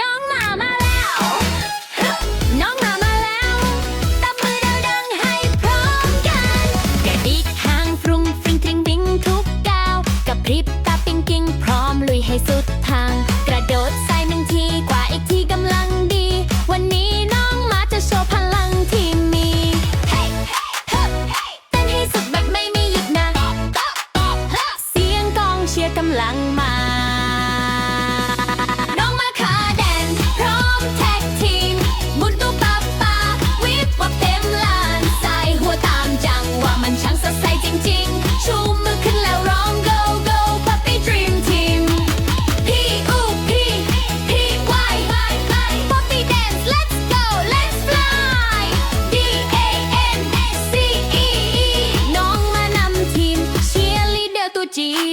น้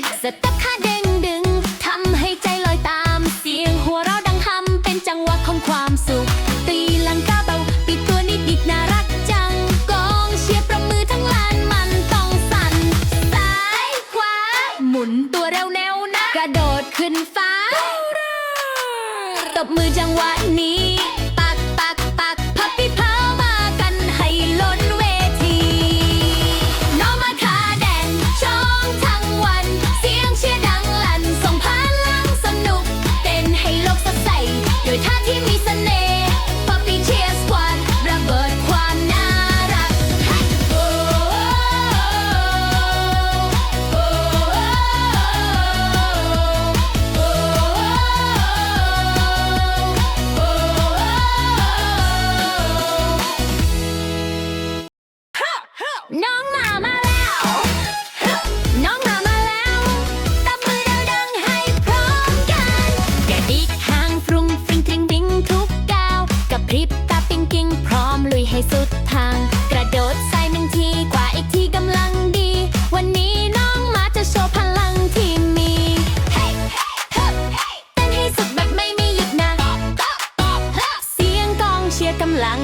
ดสเต็ปขาเด้งดึงทำให้ใจลอยตามเสียงหัวเราะดังฮัมเป็นจังหวะของความสุข ตีลังกาเบาปิดตัวนิดดิกน่ารักจังกองเชียร์ประมือทั้งลานมันต้องสั่นซ้ายขวาหมุนตัวเร็วแนวนะ กระโดดขึ้นฟ้า ตบมือจังหวะนี้ น้องหมามาแล้ว น้องหมามาแล้วตบมือดังๆให้พร้อมกันกระดิกหางฟรุงฟริงทริงบิงทุกก้าวกับพริบตาปิงกิงพร้อมลุยให้สุดทาง กระโดดใส่หนึ่งทีกว่าอีกทีกำลังดี วันนี้น้องหมาจะโชว์พลังที่มีเฮ้เฮ้เต้นให้สุดแบบไม่มีหยุดนะเสียงกองเชียร์กำลัง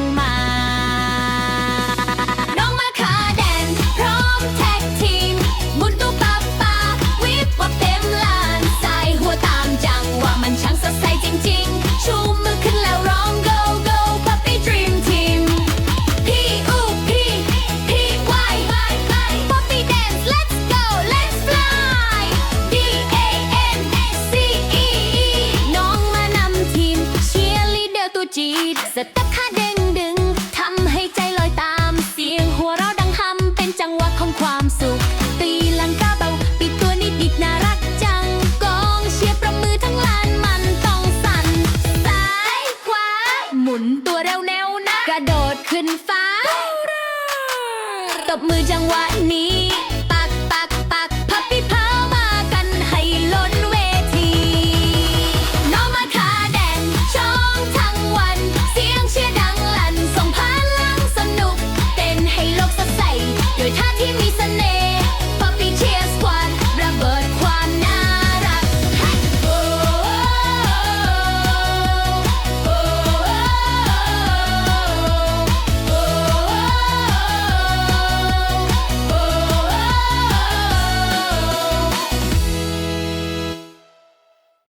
หมุนตัวเร็วแนวนะ กระโดดขึ้นฟ้า ตบมือจังหวะนี้